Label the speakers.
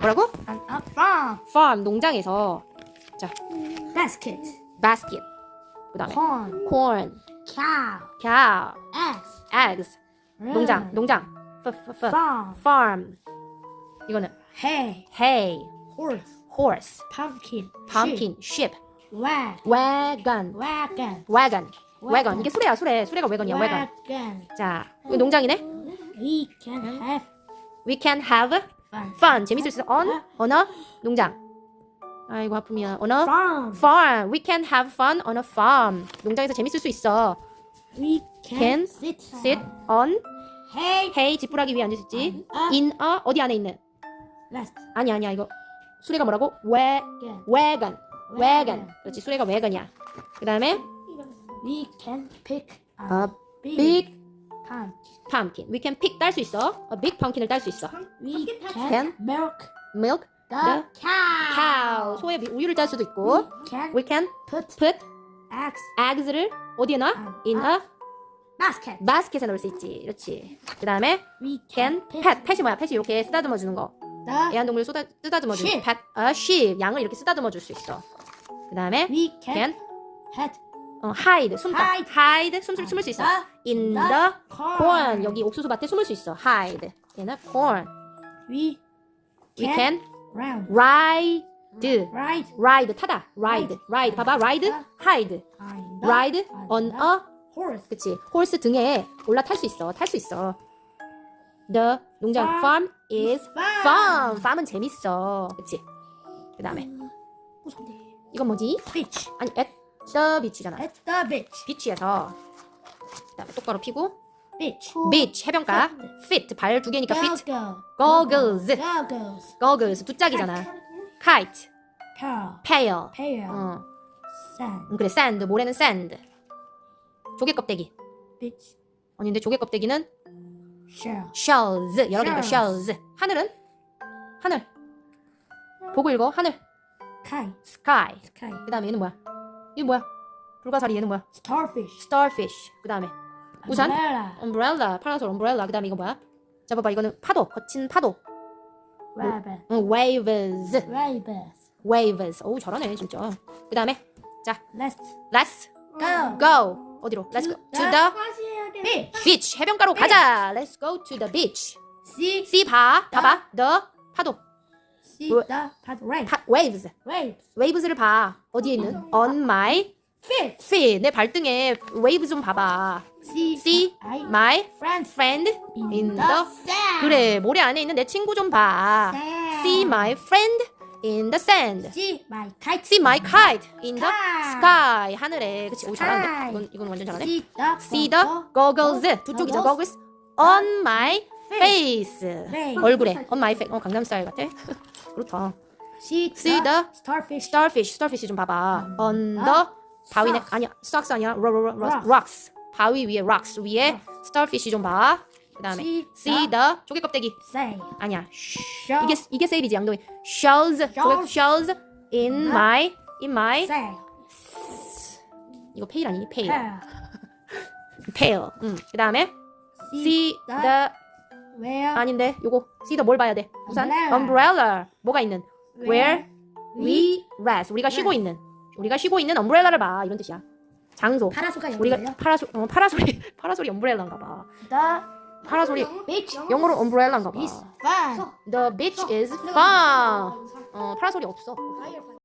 Speaker 1: 뭐라고?
Speaker 2: An a farm.
Speaker 1: farm 농장에서
Speaker 2: Basket.
Speaker 1: basket 그다음에
Speaker 2: Corn.
Speaker 1: corn,
Speaker 2: Cow.
Speaker 1: cow,
Speaker 2: Eggs.
Speaker 1: eggs 농장. 농장 f f f
Speaker 2: Farm.
Speaker 1: farm 이거는
Speaker 2: Hay.
Speaker 1: hay,
Speaker 2: Horse.
Speaker 1: horse,
Speaker 2: Pumpkin.
Speaker 1: pumpkin, ship,
Speaker 2: Sheep. Wag.
Speaker 1: wagon,
Speaker 2: Wagon.
Speaker 1: wagon, wagon 이게 수레야 수레 수레가 wagon이야 wagon
Speaker 2: Wagon.
Speaker 1: 자 이거 농장이네
Speaker 2: We can have
Speaker 1: we can have
Speaker 2: fun.
Speaker 1: 재밌을 수 있어 on on a 농장 아이고 아픔이야 on a
Speaker 2: Farm.
Speaker 1: farm we can have fun on a farm 농장에서 재밌을 수 있어
Speaker 2: We can,
Speaker 1: Can
Speaker 2: sit.
Speaker 1: sit on
Speaker 2: Hay.
Speaker 1: hay 지푸라기 위에 앉을 수 있지
Speaker 2: 아.
Speaker 1: in a 어디 안에 있는
Speaker 2: Left.
Speaker 1: 아니 아니야 이거 수레가 뭐라고 와
Speaker 2: Again.
Speaker 1: wagon wagon 그렇지 수레가 wagon이야 그 다음에
Speaker 2: We can pick
Speaker 1: a
Speaker 2: big,
Speaker 1: big
Speaker 2: pumpkin.
Speaker 1: we can pick 딸 수 있어 a big pumpkin을 딸 수 있어
Speaker 2: We can,
Speaker 1: Can
Speaker 2: milk
Speaker 1: milk
Speaker 2: the,
Speaker 1: the
Speaker 2: cow.
Speaker 1: cow 소의 미- 우유를 딸 수도 있고
Speaker 2: We can
Speaker 1: we can
Speaker 2: put
Speaker 1: put
Speaker 2: eggs
Speaker 1: eggs를 어디에 넣어 in a
Speaker 2: basket.
Speaker 1: basket에 넣을 수 있지 그렇지 그 다음에
Speaker 2: We
Speaker 1: can pet 펫이 뭐야 펫이 이렇게 쓰다듬어 주는 거
Speaker 2: the.
Speaker 1: 애완동물 쏟아, 쓰다듬어 주는 pet a sheep 양을 이렇게 쓰다듬어 줄 수 있어 그 다음에
Speaker 2: We can,
Speaker 1: can
Speaker 2: hide
Speaker 1: 어, hide 숨다
Speaker 2: Hide.
Speaker 1: 숨 숨을 수 있어
Speaker 2: the
Speaker 1: in
Speaker 2: the
Speaker 1: the
Speaker 2: corn.
Speaker 1: 여기 옥수수 밭에 숨을 수 있어 hide in a corn
Speaker 2: We
Speaker 1: we
Speaker 2: can, round.
Speaker 1: ride
Speaker 2: Ride
Speaker 1: ride 타다 ride ride 봐봐 ride hide
Speaker 2: the,
Speaker 1: ride on
Speaker 2: the
Speaker 1: a
Speaker 2: horse.
Speaker 1: 그치 horse 등에 올라 탈 수 있어 탈 수 있어 the 농장
Speaker 2: Farm
Speaker 1: farm is
Speaker 2: fun.
Speaker 1: fun farm은 재밌어 그치 그 다음에
Speaker 2: 무섭네.
Speaker 1: 이건 뭐지
Speaker 2: Beach.
Speaker 1: 아니 at the beach잖아
Speaker 2: At the beach.
Speaker 1: 비치에서 그 다음에 똑바로 피고
Speaker 2: Beach.
Speaker 1: beach 해변가 fit 발 두 개니까 fit
Speaker 2: Go,
Speaker 1: goggles
Speaker 2: Goggles.
Speaker 1: goggles 두 짝이잖아 kite
Speaker 2: Pearl.
Speaker 1: pail
Speaker 2: Pear.
Speaker 1: 어
Speaker 2: Sand.
Speaker 1: 음, 그래 sand 모래는 sand 조개 껍데기
Speaker 2: Beach.
Speaker 1: 아니 근데 조개 껍데기는
Speaker 2: Shell.
Speaker 1: shells 여러 개니까
Speaker 2: Shells.
Speaker 1: shells 하늘은 하늘 보고 읽어 하늘
Speaker 2: Kite.
Speaker 1: sky
Speaker 2: Sky.
Speaker 1: 그 다음에 얘는 뭐야 얘 뭐야 불가사리 얘는 뭐야
Speaker 2: Starfish.
Speaker 1: starfish 그 다음에 우산
Speaker 2: Umbrella.
Speaker 1: umbrella 파라솔 umbrella 그 다음에 이거 뭐야 자 봐봐 이거는 파도 거친 파도
Speaker 2: Rabbit.
Speaker 1: 응, waves
Speaker 2: Rabbit.
Speaker 1: waves 어우 잘하네 진짜 그 다음에 자
Speaker 2: Let's
Speaker 1: let's
Speaker 2: go.
Speaker 1: go 어디로 let's go to the
Speaker 2: beach.
Speaker 1: beach 해변가로 가자 let's go to the beach
Speaker 2: See,
Speaker 1: see 봐 봐봐 the 파도
Speaker 2: see
Speaker 1: 뭐-
Speaker 2: the path right.
Speaker 1: 파, waves
Speaker 2: Waves.
Speaker 1: waves를 봐 어디에 있는 on my
Speaker 2: Feet.
Speaker 1: feet 내 발등에 wave 좀 봐봐
Speaker 2: See,
Speaker 1: see
Speaker 2: I
Speaker 1: my
Speaker 2: friends
Speaker 1: friend
Speaker 2: in,
Speaker 1: in
Speaker 2: the, sand.
Speaker 1: 그래 모래 안에 있는 내 친구 좀 봐
Speaker 2: Sand.
Speaker 1: see my friend in the sand
Speaker 2: See my kite.
Speaker 1: see my kite in the
Speaker 2: Sky.
Speaker 1: 하늘에 그치 오
Speaker 2: Sky.
Speaker 1: 이건 이건 완전 잘하네
Speaker 2: See the
Speaker 1: see the goggles 두 쪽이죠 goggles on my face
Speaker 2: Face.
Speaker 1: 얼굴에 on my face 어 강남 스타일 같아 그렇다
Speaker 2: See,
Speaker 1: See the
Speaker 2: starfish.
Speaker 1: starfish starfish 좀 봐봐 on
Speaker 2: the
Speaker 1: the 바위네. 아니야 stocks 아니야 ro, ro, ro,
Speaker 2: Rocks.
Speaker 1: rocks 바위 위에 rocks 위에 starfish 좀 봐. 그다음에
Speaker 2: See
Speaker 1: see the 조개 껍데기
Speaker 2: Say.
Speaker 1: 아니야
Speaker 2: Show.
Speaker 1: 이게 이게 세일이지 양동이 shells 조개
Speaker 2: Shells.
Speaker 1: shells in
Speaker 2: The
Speaker 1: my in my
Speaker 2: Say.
Speaker 1: 이거 페일 아니니 페일
Speaker 2: Pear.
Speaker 1: 페일 음 그다음에 see
Speaker 2: the
Speaker 1: the
Speaker 2: where
Speaker 1: 아닌데 요거 the 뭘 봐야 돼 우산
Speaker 2: Umbrella.
Speaker 1: umbrella 뭐가 있는 where we rest 우리가 쉬고 있는 우리가 쉬고 있는 umbrel라를 봐 이런 뜻이야 장소
Speaker 2: 파라소가
Speaker 1: 우리가
Speaker 2: 영어예요?
Speaker 1: 파라솔 어, 파라솔이 파라솔이 umbrellan가 봐
Speaker 2: The
Speaker 1: 파라솔이
Speaker 2: beach
Speaker 1: 영어로 umbrellan가 봐
Speaker 2: is fun.
Speaker 1: the beach is fun 어 파라솔이 없어